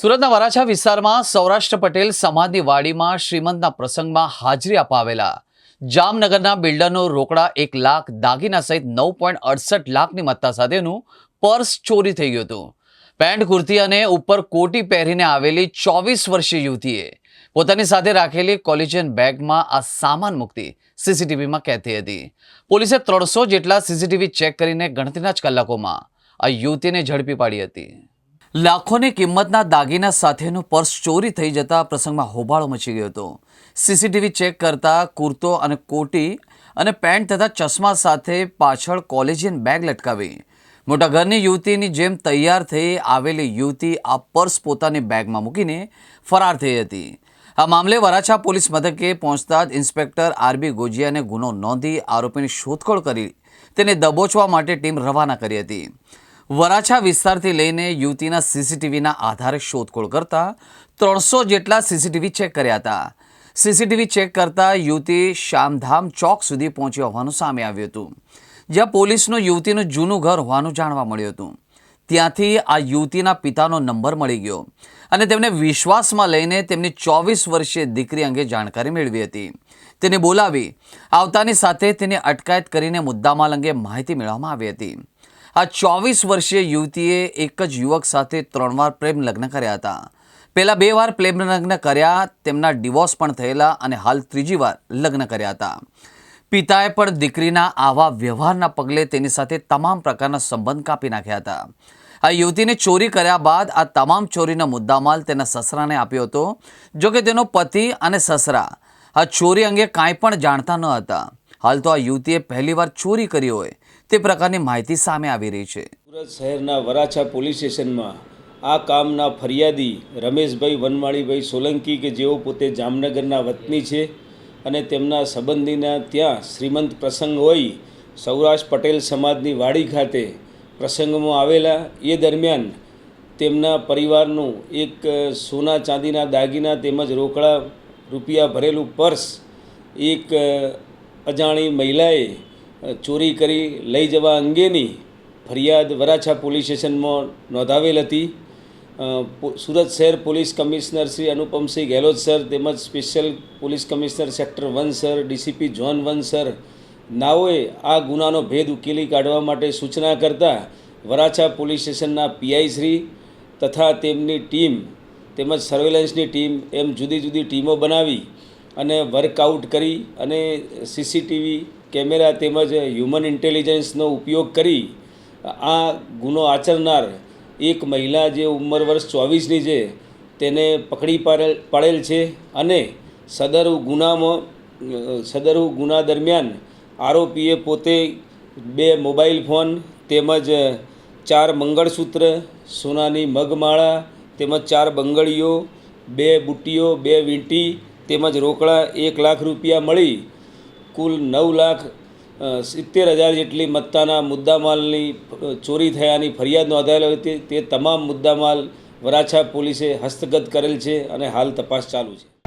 સુરતના વરાછા વિસ્તારમાં સૌરાષ્ટ્ર પટેલ સમાજની વાડીમાં શ્રીમંતના પ્રસંગમાં હાજરી આપવા આવેલા જામનગરના બિલ્ડરનો રોકડા એક લાખ, દાગીના સહિત નવ પોઈન્ટ અડસઠ લાખની મત્તા સાથેનું પર્સ ચોરી થઈ ગયું હતું. પેન્ટ, કુર્તી અને ઉપર કોટી પહેરીને આવેલી ચોવીસ વર્ષીય યુવતીએ પોતાની સાથે રાખેલી કોલેજિયન બેગમાં આ સામાન મૂકતી સીસીટીવીમાં કહેતી હતી. પોલીસે ત્રણસો જેટલા સીસીટીવી ચેક કરીને ગણતરીના જ કલાકોમાં આ યુવતીને ઝડપી પાડી હતી. લાખોની કિંમતના દાગીના સાથેનું પર્સ ચોરી થઈ જતા પ્રસંગમાં હોબાળો મચી ગયો હતો. સીસીટીવી ચેક કરતા કુર્તો અને કોટી અને પેન્ટ તથા ચશ્મા સાથે પાછળ કોલેજિયન બેગ લટકાવી. મોટા ઘરની યુવતીની જેમ તૈયાર થઈ આવેલી યુવતી આ પર્સ પોતાની બેગમાં મૂકીને ફરાર થઈ હતી. આ મામલે વરાછા પોલીસ મથકે પહોંચતા જ ઇન્સ્પેક્ટર આરબી ગોજિયાને ગુનો નોંધી આરોપીની શોધખોળ કરી તેને દબોચવા માટે ટીમ રવાના કરી હતી. વરાછા વિસ્તારથી લઈને યુવતીના સીસીટીવીના આધારે શોધખોળ કરતા ત્રણસો જેટલા સીસીટીવી ચેક કર્યા હતા. સીસીટીવી ચેક કરતા યુવતી શામધામ ચોક સુધી પહોંચી હોવાનું સામે આવ્યું હતું. જ્યાં પોલીસનું યુવતીનું જૂનું ઘર હોવાનું જાણવા મળ્યું હતું. ત્યાંથી આ યુવતીના પિતાનો નંબર મળી ગયો અને તેમને વિશ્વાસમાં લઈને તેમની ચોવીસ વર્ષીય દીકરી અંગે જાણકારી મેળવી હતી. તેને બોલાવી આવતાની સાથે તેની અટકાયત કરીને મુદ્દામાલ અંગે માહિતી મેળવવામાં આવી હતી. આ ચોવીસ વર્ષીય યુવતીએ એક જ યુવક સાથે ત્રણ વાર પ્રેમ લગ્ન કર્યા હતા. પહેલાં બે વાર પ્રેમ લગ્ન કર્યા, તેમના ડિવોર્સ પણ થયેલા અને હાલ ત્રીજી વાર લગ્ન કર્યા હતા. પિતાએ પણ દીકરીના આવા વ્યવહારના પગલે તેની સાથે તમામ પ્રકારના સંબંધ કાપી નાખ્યા હતા. આ યુવતીને ચોરી કર્યા બાદ આ તમામ ચોરીનો મુદ્દામાલ તેના સસરાને આપ્યો હતો. જો કે તેનો પતિ અને સસરા આ ચોરી અંગે કાંઈ પણ જાણતા ન હતા. હાલ તો આ યુવતીએ પહેલીવાર ચોરી કરી હોય તે પ્રકારની માહિતી સામે આવી રહી છે. સુરત શહેરના વરાછા પોલીસ સ્ટેશનમાં આ કામના ફરિયાદી રમેશભાઈ વનમાળીભાઈ સોલંકી કે જેઓ પોતે જામનગરના વતની છે અને તેમના સંબંધીના ત્યાં શ્રીમંત પ્રસંગ હોય સૌરાષ્ટ્ર પટેલ સમાજની વાડી ખાતે પ્રસંગમાં આવેલા, એ દરમિયાન તેમના પરિવારનું એક સોના ચાંદીના દાગીના તેમજ રોકડા રૂપિયા ભરેલું પર્સ, એક અજાણી મહિલાએ ચોરી કરી લઈ જવા અંગેની ફરિયાદ વરાછા પોલીસ સ્ટેશનમાં નોંધાવેલ હતી. સુરત શહેર police commissioner Shri Anupamsinh Gehlot sir તેમજ special police commissioner sector one sir, DCP zone one sir નાઓએ આ ગુનાનો ભેદ ઉકેલી કાઢવા માટે સૂચના કરતા વરાછા પોલીસ સ્ટેશનના પીઆઈ શ્રી તથા તેમની ટીમ તેમજ સર્વેલન્સની ટીમ એમ જુદી જુદી ટીમો બનાવી અને વર્કઆઉટ કરી અને સીસીટીવી કેમેરા તેમજ હ્યુમન ઇન્ટેલિજન્સનો ઉપયોગ કરી આ ગુનો આચરનાર એક મહિલા જે ઉંમર વર્ષ ચોવીસની છે, તેને પકડી પાડેલ પાડેલ છે અને સદર ગુનામાં, સદર ગુના દરમિયાન આરોપીએ પોતે બે મોબાઈલ ફોન તેમજ ચાર મંગળસૂત્ર, સોનાની મગમાળા તેમજ ચાર બંગડીઓ, બે બુટ્ટીઓ, બે વીંટી તેમજ રોકડા એક લાખ રૂપિયા મળી, કુલ નવ લાખ સિત્તેર હજાર જેટલી મત્તાના મુદ્દામાલની ચોરી થયાની ફરિયાદ નોંધાયેલી હતી તે તમામ મુદ્દામાલ વરાછા પોલીસે હસ્તગત કરેલ છે અને હાલ તપાસ ચાલુ છે.